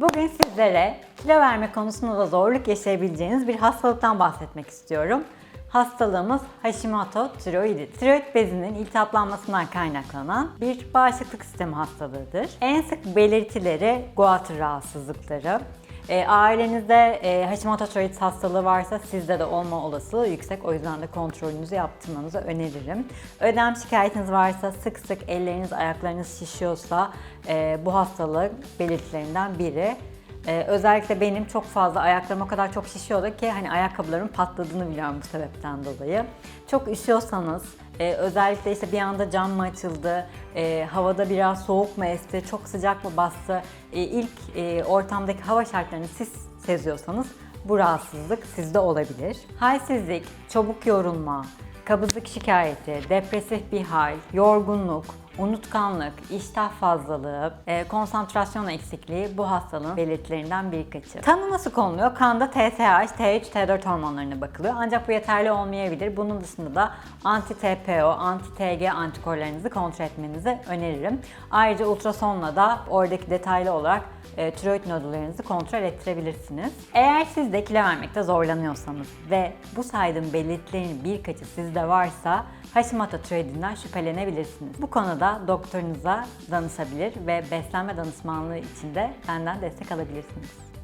Bugün sizlere kilo verme konusunda da zorluk yaşayabileceğiniz bir hastalıktan bahsetmek istiyorum. Hastalığımız Hashimoto tiroidi. Tiroid bezinin iltihaplanmasından kaynaklanan bir bağışıklık sistemi hastalığıdır. En sık belirtileri guatr rahatsızlıkları. E, ailenizde e, Hashimoto tiroid hastalığı varsa sizde de olma olasılığı yüksek. O yüzden de kontrolünüzü yaptırmanızı öneririm. Ödem şikayetiniz varsa sık sık elleriniz, ayaklarınız şişiyorsa e, bu hastalığın belirtilerinden biri. Ee, özellikle benim çok fazla ayaklarım o kadar çok şişiyordu ki hani ayakkabılarımın patladığını biliyorum bu sebepten dolayı. Çok üşüyorsanız e, özellikle işte bir anda cam mı açıldı, e, havada biraz soğuk mu esti, çok sıcak mı bastı, e, ilk e, ortamdaki hava şartlarını siz seziyorsanız bu rahatsızlık sizde olabilir. Halsizlik, çabuk yorulma, kabızlık şikayeti, depresif bir hal, yorgunluk, unutkanlık, iştah fazlalığı, e, konsantrasyon eksikliği bu hastalığın belirtilerinden birkaçı. Tanı nasıl konuluyor? Kanda TSH, T3, T4 hormonlarına bakılıyor. Ancak bu yeterli olmayabilir. Bunun dışında da anti-TPO, anti-TG antikorlarınızı kontrol etmenizi öneririm. Ayrıca ultrasonla da oradaki detaylı olarak e, tiroid nodüllerinizi kontrol ettirebilirsiniz. Eğer siz de kilo vermekte zorlanıyorsanız ve bu saydığım belirtilerin birkaçı sizde varsa Hashimoto tiroidinden şüphelenebilirsiniz. Bu konuda doktorunuza danışabilir ve beslenme danışmanlığı için de benden destek alabilirsiniz.